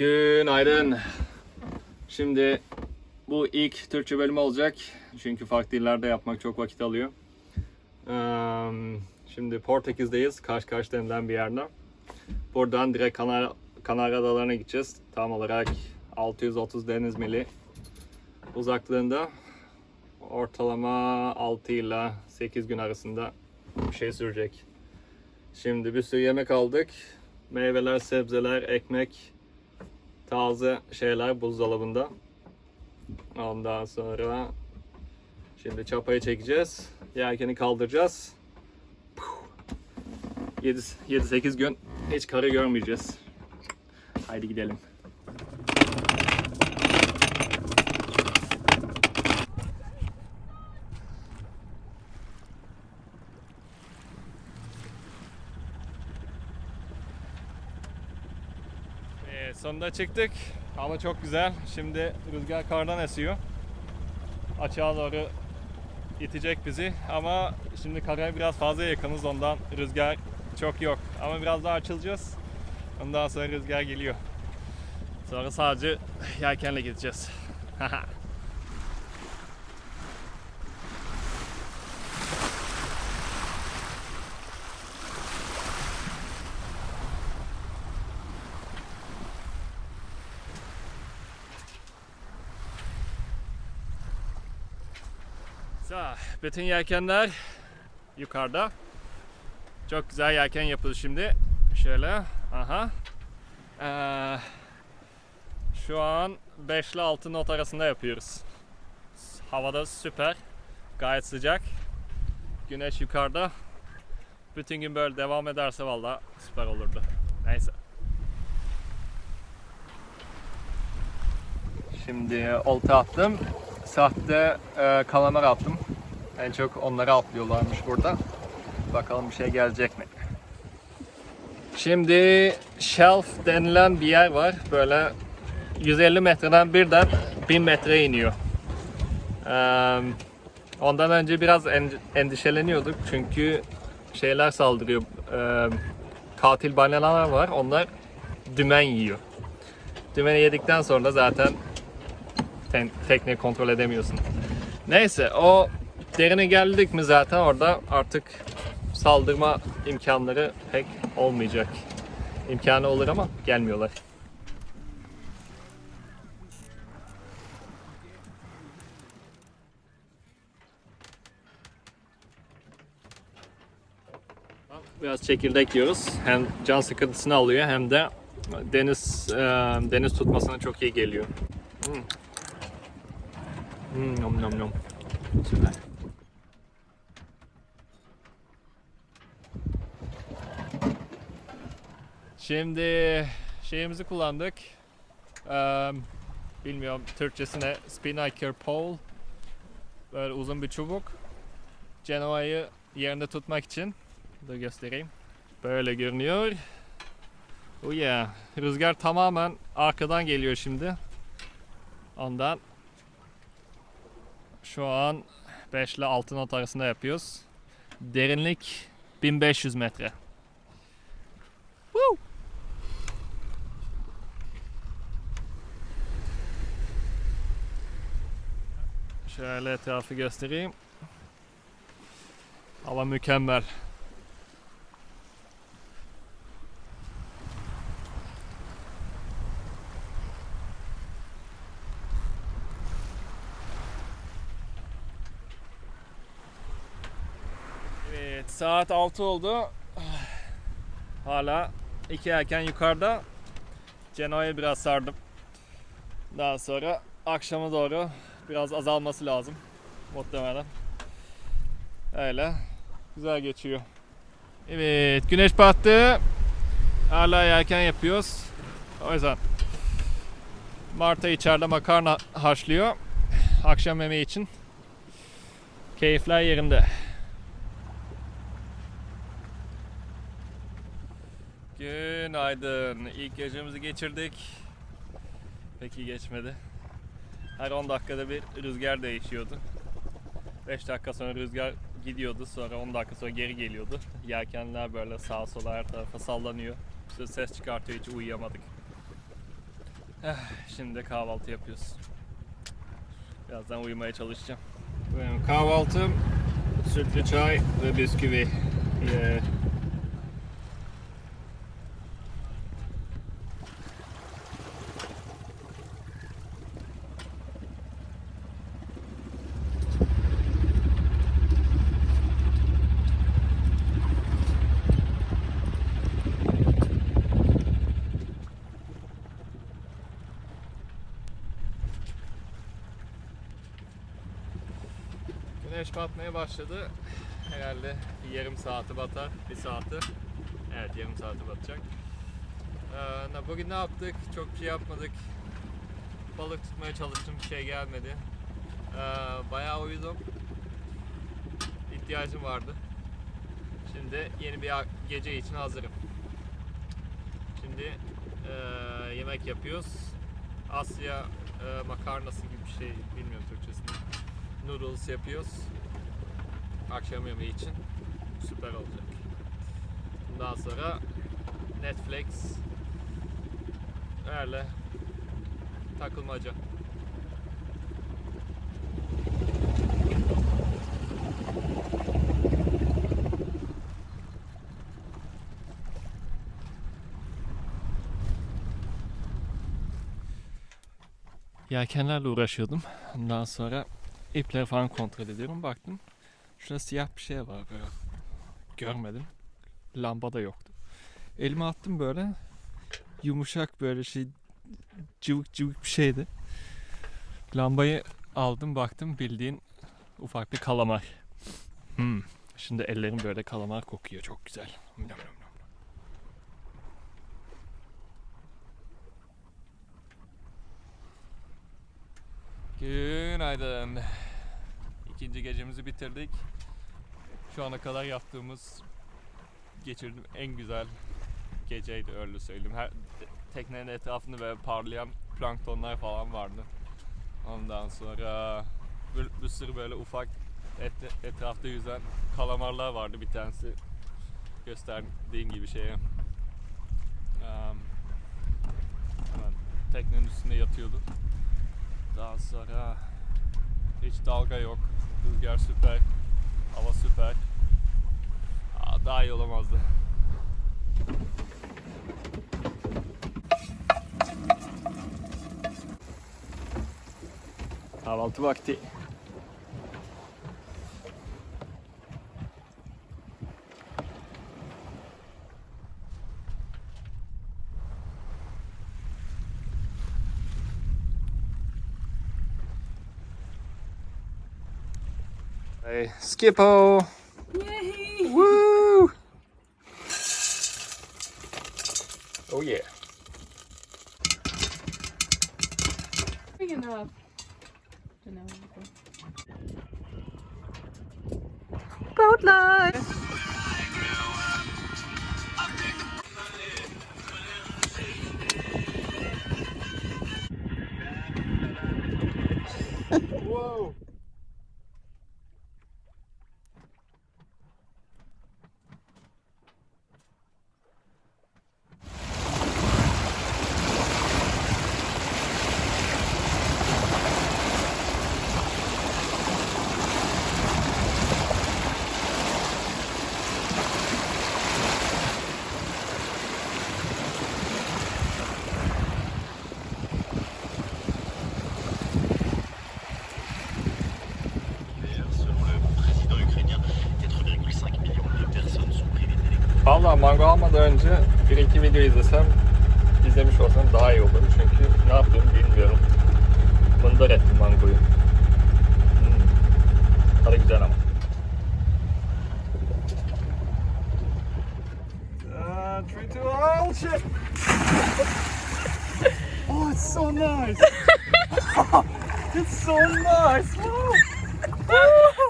Günaydın. Şimdi bu ilk Türkçe bölüm olacak. Çünkü farklı dillerde yapmak çok vakit alıyor. Şimdi Portekiz'deyiz. Kaş denilen bir yerde. Buradan direkt Kanar Kanarya Adaları'na gideceğiz. Tam olarak 630 deniz mili uzaklığında. Ortalama 6 ile 8 gün arasında bir şey sürecek. Şimdi bir sürü yemek aldık. Meyveler, sebzeler, ekmek, taze şeyler buzdolabında. Ondan sonra şimdi çapayı çekeceğiz. Yelkeni kaldıracağız. 7-8 gün hiç karı görmeyeceğiz. Haydi gidelim. Ee, sonunda çıktık. Hava çok güzel. Şimdi rüzgar kardan esiyor. Açığa doğru itecek bizi. Ama şimdi karaya biraz fazla yakınız ondan rüzgar çok yok. Ama biraz daha açılacağız. Ondan sonra rüzgar geliyor. Sonra sadece yelkenle gideceğiz. So, bütün yelkenler yukarıda. Çok güzel yelken yapıldı şimdi. Şöyle. Aha. Ee, şu an 5 ile 6 not arasında yapıyoruz. Havada süper. Gayet sıcak. Güneş yukarıda. Bütün gün böyle devam ederse valla süper olurdu. Neyse. Şimdi olta attım. Sahte e, kalamar attım. En çok onları atlıyorlarmış burada. Bakalım bir şey gelecek mi? Şimdi shelf denilen bir yer var. Böyle 150 metreden birden 1000 metre iniyor. Ee, ondan önce biraz en- endişeleniyorduk çünkü şeyler saldırıyor. Ee, katil balinalar var. Onlar dümen yiyor. Dümeni yedikten sonra zaten ten- tekneyi kontrol edemiyorsun. Neyse o derine geldik mi zaten orada artık saldırma imkanları pek olmayacak. İmkanı olur ama gelmiyorlar. Biraz çekirdek yiyoruz. Hem can sıkıntısını alıyor hem de deniz e, deniz tutmasına çok iyi geliyor. Hmm. Hmm, nom nom nom. Süper. Şimdi şeyimizi kullandık. Eee, bilmiyorum Türkçesine spinnaker pole. Böyle uzun bir çubuk. Genoa'yı yerinde tutmak için. Dur göstereyim. Böyle görünüyor. Oh yeah. Rüzgar tamamen arkadan geliyor şimdi. Ondan şu an 5 ile 6 not arasında yapıyoruz. Derinlik 1500 metre. Woo! Şöyle etrafı göstereyim. Hava mükemmel. Evet, saat 6 oldu. Hala iki erken yukarıda. Genoa'yı biraz sardım. Daha sonra akşama doğru biraz azalması lazım. Muhtemelen. Öyle. Güzel geçiyor. Evet, güneş battı. Hala erken yapıyoruz. O yüzden Marta içeride makarna haşlıyor. Akşam yemeği için. Keyifler yerinde. Günaydın. İlk gecemizi geçirdik. Peki geçmedi. Her 10 dakikada bir rüzgar değişiyordu. 5 dakika sonra rüzgar gidiyordu. Sonra 10 dakika sonra geri geliyordu. Yelkenler böyle sağa sola her tarafa sallanıyor. İşte ses çıkartıyor hiç uyuyamadık. Eh, Şimdi de kahvaltı yapıyoruz. Birazdan uyumaya çalışacağım. Benim kahvaltım sütlü çay ve bisküvi. Yeah. Güneş batmaya başladı. Herhalde bir yarım saati batar, bir saati. Evet yarım saati batacak. Ee, bugün ne yaptık? Çok bir şey yapmadık. Balık tutmaya çalıştım, bir şey gelmedi. Ee, bayağı uyudum. İhtiyacım vardı. Şimdi yeni bir gece için hazırım. Şimdi ee, yemek yapıyoruz. Asya ee, makarnası gibi bir şey, bilmiyorum Türkçesini noodles yapıyoruz. Akşam yemeği için süper olacak. Bundan sonra Netflix öyle takılmaca. Yelkenlerle uğraşıyordum. Ondan sonra ipleri falan kontrol ediyorum. Baktım şurada siyah bir şey var böyle. Görmedim. Lamba da yoktu. Elime attım böyle. Yumuşak böyle şey cıvık cıvık bir şeydi. Lambayı aldım baktım bildiğin ufak bir kalamar. Hmm. Şimdi ellerim böyle kalamar kokuyor çok güzel. Nom Günaydın. İkinci gecemizi bitirdik. Şu ana kadar yaptığımız, geçirdiğim en güzel geceydi öyle söyleyeyim. Her teknenin etrafında böyle parlayan planktonlar falan vardı. Ondan sonra bir, bir sürü böyle ufak et- etrafta yüzen kalamarlar vardı bir tanesi gösterdiğin gibi şeye. Hemen teknenin üstünde yatıyordu. Daha sonra hiç dalga yok. Rüzgar süper. Hava süper. Aa, daha iyi olamazdı. Kahvaltı vakti. Hey, Skippo! Yay! Woo! Oh yeah. Big enough. Boat life. Whoa! Valla mango almadan önce bir iki video izlesem, izlemiş olsam daha iyi olur. Çünkü ne yaptığımı bilmiyorum. Mındar ettim mangoyu. Hmm. Tadı güzel ama. Uh, oh it's so nice! it's so nice! Woo!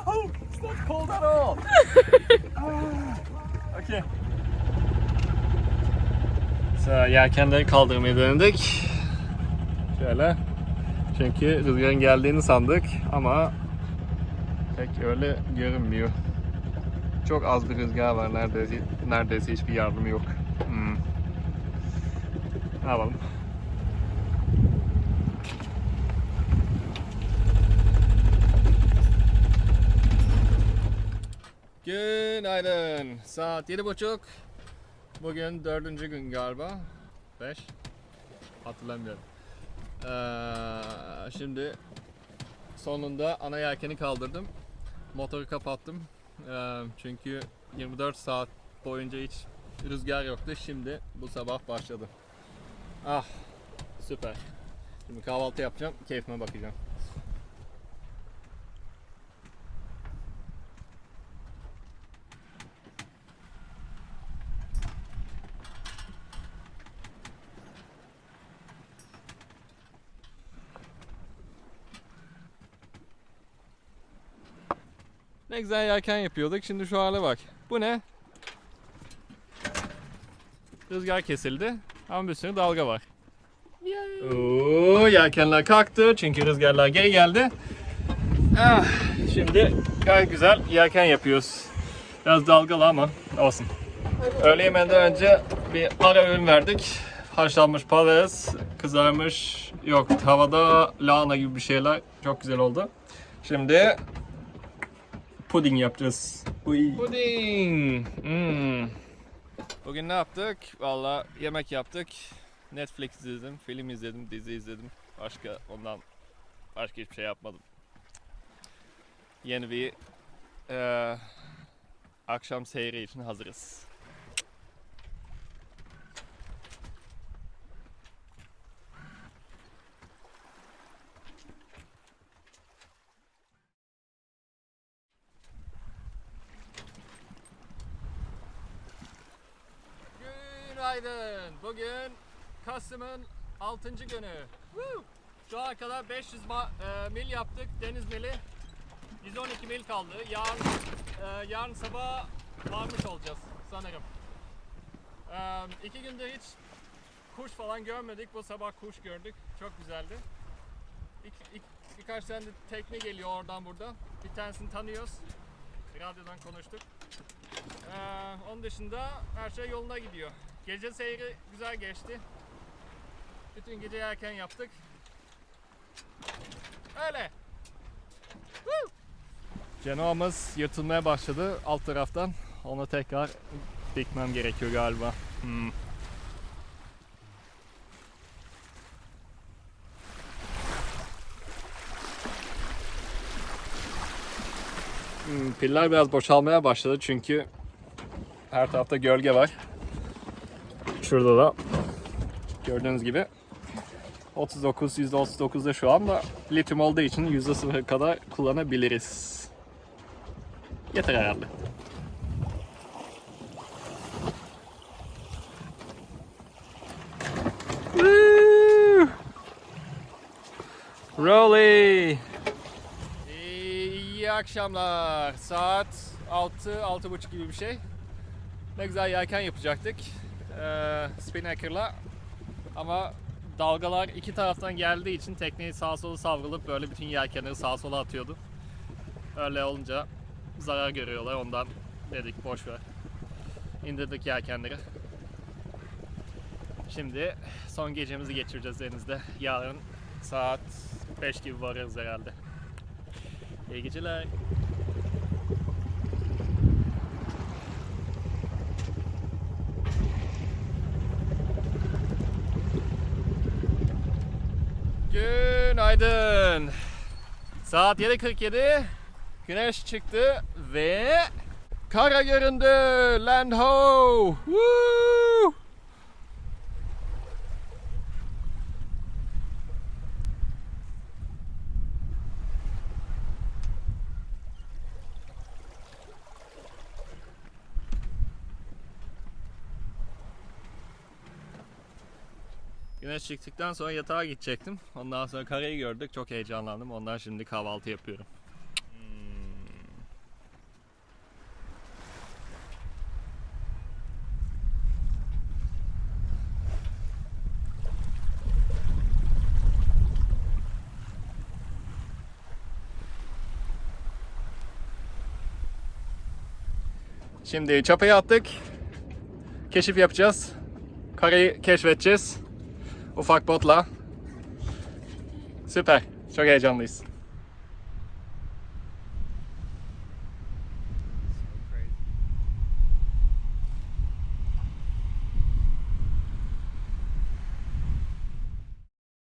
Woo! It's not cold at all! Ah, okay. Mesela e, yelkenleri kaldırmaya denedik. Şöyle. Çünkü rüzgarın geldiğini sandık ama pek öyle görünmüyor. Çok az bir rüzgar var. Neredeyse, neredeyse hiçbir yardım yok. Hmm. Ne yapalım? Günaydın. Saat yedi buçuk. Bugün dördüncü gün galiba. Beş. Hatırlamıyorum. Ee, şimdi sonunda ana yelkeni kaldırdım. Motoru kapattım. Ee, çünkü 24 saat boyunca hiç rüzgar yoktu. Şimdi bu sabah başladı. Ah süper. Şimdi kahvaltı yapacağım. Keyfime bakacağım. Ne güzel yelken yapıyorduk. Şimdi şu hale bak. Bu ne? Rüzgar kesildi. Ama bir sürü dalga var. Oo, yelkenler kalktı çünkü rüzgarlar geri geldi. Ah, şimdi gayet güzel yelken yapıyoruz. Biraz dalgalı ama olsun. Öğle yemeğinden önce bir ara öğün verdik. Haşlanmış patates, kızarmış yok havada lahana gibi bir şeyler çok güzel oldu. Şimdi puding yapacağız. Puding. Hmm. Bugün ne yaptık? Valla yemek yaptık. Netflix izledim, film izledim, dizi izledim. Başka ondan başka hiçbir şey yapmadım. Yeni bir eee, akşam seyri için hazırız. Günaydın. Bugün Kasım'ın 6. günü. Woo! Şu ana kadar 500 ma- e, mil yaptık. Deniz mili. 112 mil kaldı. Yarın e, yarın sabah varmış olacağız sanırım. E, iki gündür hiç kuş falan görmedik. Bu sabah kuş gördük. Çok güzeldi. İk- ik- birkaç tane de tekne geliyor oradan burada. Bir tanesini tanıyoruz. Radyodan konuştuk. Ee, onun dışında her şey yoluna gidiyor. Gece seyri güzel geçti. Bütün gece erken yaptık. Öyle. Woo! Canoamız yırtılmaya başladı alt taraftan. Onu tekrar dikmem gerekiyor galiba. Hmm. Hmm, piller biraz boşalmaya başladı çünkü her tarafta gölge var. Şurada da gördüğünüz gibi 39 %39'da şu anda lityum olduğu için %0 kadar kullanabiliriz. Yeter herhalde. Rolly! İyi akşamlar. Saat 6 6.30 gibi bir şey. Ne güzel yelken yapacaktık. Ee, spinnaker'la. Ama dalgalar iki taraftan geldiği için tekneyi sağa sola savrulup böyle bütün yelkenleri sağa sola atıyordu. Öyle olunca zarar görüyorlar. Ondan dedik boş ver. İndirdik yelkenleri. Şimdi son gecemizi geçireceğiz denizde. Yarın saat 5 gibi varırız herhalde. İyi geceler. Günaydın. Saat 7.47. Güneş çıktı ve kara göründü. Land ho. Woo! Güneş çıktıktan sonra yatağa gidecektim. Ondan sonra karayı gördük. Çok heyecanlandım. Ondan şimdi kahvaltı yapıyorum. Şimdi çapayı attık. Keşif yapacağız. Karayı keşfedeceğiz. Ufak botla. Süper. Çok heyecanlıyız.